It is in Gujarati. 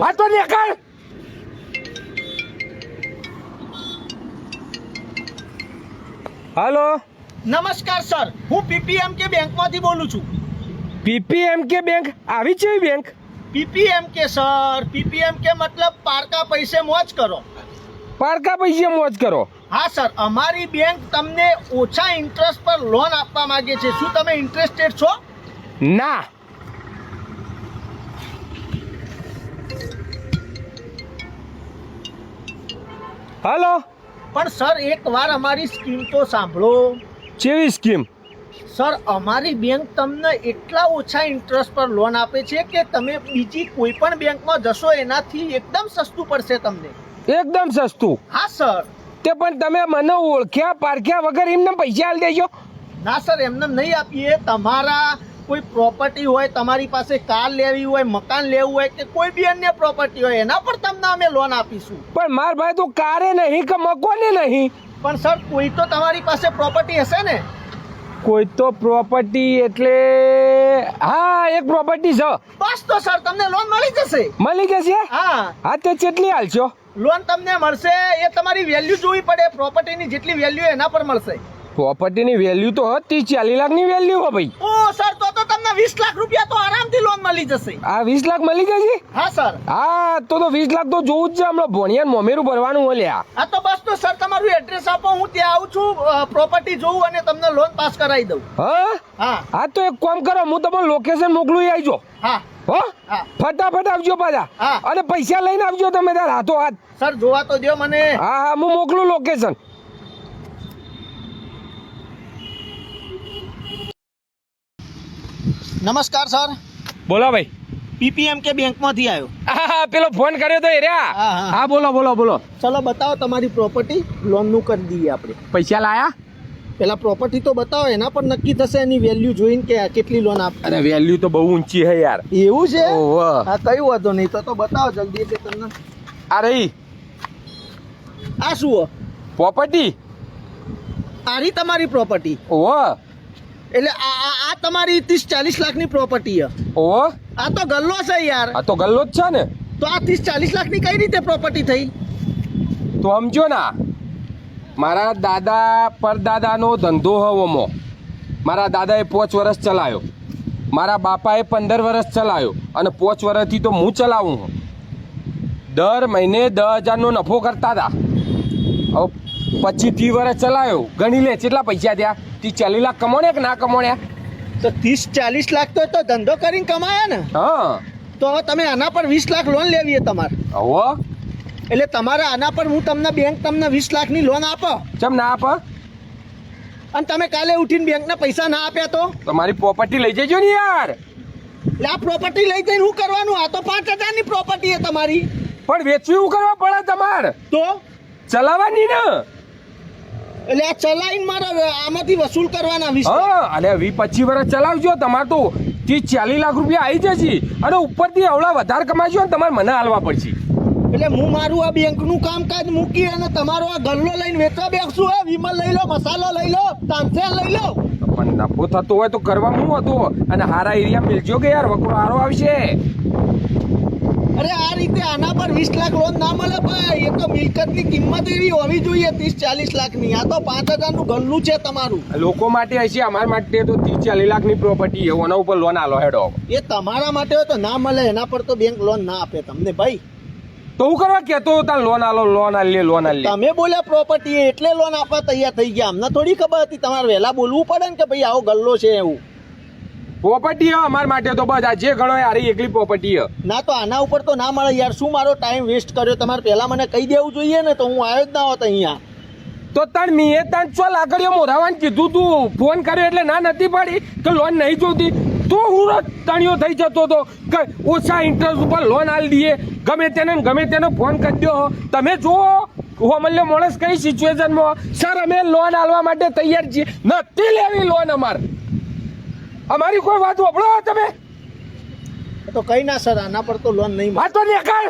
વાત તો નીકળ હાલો. નમસ્કાર સર. હું પીપીએમ કે બેંકમાંથી બોલું છું. પીપીએમ કે બેંક? આવી છે બેંક? પીપીએમ કે સર. પીપીએમ કે મતલબ પારકા પૈસે મોજ કરો. પારકા પૈસે મોજ કરો? હા સર. અમારી બેંક તમને ઓછા ઇન્ટરેસ્ટ પર લોન આપવા માંગે છે. શું તમે ઇન્ટરેસ્ટેડ છો? ના. હાલો. પણ સર એકવાર અમારી સ્કીમ તો સાંભળો. ચેવી સ્કીમ? સર અમારી બેંક તમને એટલા ઓછા ઇન્ટરેસ્ટ પર લોન આપે છે કે તમે બીજી કોઈ પણ બેંકમાં જશો એનાથી એકદમ સસ્તું પડશે તમને. એકદમ સસ્તું? હા સર. તે પણ તમે મને ઓળખ્યા પારખ્યા વગર એમને પૈસા આપી દેજો. ના સર એમને નહીં આપીએ. તમારા કોઈ પ્રોપર્ટી હોય તમારી પાસે કાર લેવી હોય મકાન લેવું હોય કે કોઈ બી અન્ય પ્રોપર્ટી હોય એના પર તમને અમે લોન આપીશું. પણ માર ભાઈ તો કારે નહીં કે મકોને નહીં? પણ સર કોઈ તો તમારી પાસે પ્રોપર્ટી હશે ને? કોઈ તો પ્રોપર્ટી એટલે હા એક પ્રોપર્ટી છે. બસ તો સર તમને લોન મળી જશે. મળી જશે? હા. હા તે કેટલી હાલશો લોન તમને મળશે એ તમારી વેલ્યુ જોવી પડે પ્રોપર્ટીની જેટલી વેલ્યુ એના પર મળશે. પ્રોપર્ટીની વેલ્યુ તો હતી ચાલીસ લાખની વેલ્યુ હો ભાઈ. તમને વીસ લાખ રૂપિયા તો આરામથી લોન મળી જશે. આ વીસ લાખ મળી જશે હા સર. હા તો તો વીસ લાખ તો જોવું જ છે હમણાં ભણિયાને મોમેરું ભરવાનું મળ્યા હા તો બસ તો સર તમારું એડ્રેસ આપો હું ત્યાં આવું છું પ્રોપર્ટી જોઉં અને તમને લોન પાસ કરાવી દઉં. હા? હા. હા તો એક કામ કરો હું તમને લોકેશન મોકલું એ આવજો. હા. હો? હા. ફટાફટ આવજો પાછા. અને પૈસા લઈને આવજો તમે તાર હાથો હાથ. સર જોવા તો દો મને. હા હા હું મોકલું લોકેશન નમસ્કાર સર. બોલો ભાઈ. પીપીએમ કે બેંકમાંથી આવ્યો હા પેલો ફોન કર્યો તો એ રહ્યા. હા, હા. હા બોલો બોલો બોલો. ચલો બતાવો તમારી પ્રોપર્ટી. લોનનું કરી દઈએ આપણે. પૈસા લાયા? પેલા પ્રોપર્ટી તો બતાવો એના પર નક્કી થશે એની વેલ્યુ જોઈને કે કેટલી લોન આપ. અરે વેલ્યુ તો બહુ ઊંચી છે યાર. એવું છે? ઓહો. હા કઈ વાંધો નહીં તો તો બતાવો જલ્દી કે તમને. આ રહી. આ શું? પ્રોપર્ટી? આરી તમારી પ્રોપર્ટી. ઓહો. એટલે આ આ- તમારી ત્રીસ ચાલીસ લાખની પ્રોપર્ટી ઓ? આ તો ગલ્લો છે યાર. આ તો ગલ્લો જ છે ને? તો આ ત્રીસ ચાલીસ લાખની કઈ રીતે પ્રોપર્ટી થઈ? તો સમજો ના મારા દાદા પરદાદાનો ધંધો હવમો મારા દાદાએ પાંચ વર્ષ ચલાવ્યો મારા બાપાએ પંદર વર્ષ ચલાવ્યો અને પાંચ વર્ષથી તો હું ચલાવું દર મહિને દસ હજારનો નફો કરતા હતા. પચીસ ત્રીસ વર્ષ ચલાવ્યો ગણી લે કેટલા પૈસા થયા? ત્રીસ ચાલીસ લાખ કમાણ્યા કે ના કમાણ્યા? તો ત્રીસ ચાલીસ લાખ તો તો ધંધો કરીને કમાયા ને. હા. તો હવે તમે આના પર વીસ લાખ લોન લેવી છે તમારે. હવે એટલે તમારે આના પર હું તમને બેંક તમને વીસ લાખની લોન આપો. ચમ ના આપ? અને તમે કાલે ઉઠીને બેંકના પૈસા ના આપ્યા તો? તમારી પ્રોપર્ટી લઈ જજો ને યાર. એટલે આ પ્રોપર્ટી લઈ જઈને શું કરવાનું? આ તો પાંચ હજારની પ્રોપર્ટી છે તમારી. પણ વેચવી હું કરવા પડે તમારે. તો? ચલાવવાની ને. એટલે આ ચલાવીને મારે આમાંથી વસૂલ કરવાના વિશે. હા અને વી પચીસ વર્ષ ચલાવજો તમારે તો ત્રીસ ચાલીસ લાખ રૂપિયા આવી જશે. અને ઉપરથી અવળા વધારે કમાજો ને તમારે મને હાલવા પડશે. એટલે હું મારું આ બેંકનું કામકાજ મૂકી અને તમારો આ ગલ્લો લઈને વેચવા બેસું હે? વિમલ લઈ લો મસાલો લઈ લો તાનસેન લઈ લો. પણ નફો થતો હોય તો કરવા હું હતું? અને હારા એરિયા મિલજો કે યાર વકરો હારો આવશે. અરે આ રીતે આના પર વીસ લાખ લોન ના મળે ભાઈ. એ તો મિલકતની કિંમત એવી હોવી જોઈએ ત્રીસ ચાલીસ લાખની. આ તો પાંચ હજારનું ગલ્લું છે તમારું. લોકો માટે હશે અમારા માટે તો ત્રીસ ચાલીસ લાખની પ્રોપર્ટી છે એના ઉપર લોન આલો હેડો. એ તમારા માટે હોય તો ના મળે એના પર તો બેંક લોન ના આપે તમને ભાઈ. તો હું કરવા કેતો તાર લોન આલો લોન આલી લોન આલી તમે બોલ્યા પ્રોપર્ટી એટલે લોન આપવા તૈયાર થઈ ગયા. અમને થોડી ખબર હતી તમારે વહેલા બોલવું પડે ને કે ભાઈ આવો ગલ્લો છે એવું. પ્રોપર્ટી અમાર માટે તો બસ આ જે ગણો એકલી પ્રોપર્ટી ના તો આના ઉપર તો ના મળે યાર. શું મારો ટાઈમ વેસ્ટ કર્યો? તમારે પહેલા મને કહી દેવું જોઈએ ને તો હું આવ્યો જ ના હોત અહીંયા. તો તણ મીએ તણ ચો લાકડીઓ મોરાવાન કીધું તું? ફોન કર્યો એટલે ના નથી પાડી? કે લોન નહીં જોતી? તો હું તણિયો થઈ જતો હતો કે ઓછા ઇન્ટરેસ્ટ ઉપર લોન આલી દઈએ. ગમે તેને ગમે તેનો ફોન કરી દો તમે જુઓ હોમલ્ય માણસ કઈ સિચ્યુએશનમાં સર અમે લોન આલવા માટે તૈયાર છીએ. નથી લેવી લોન અમાર. અમારી કોઈ વાત વપડો તમે? તો કઈ ના સર આના પર તો લોન નહીં વાત તો નીકળ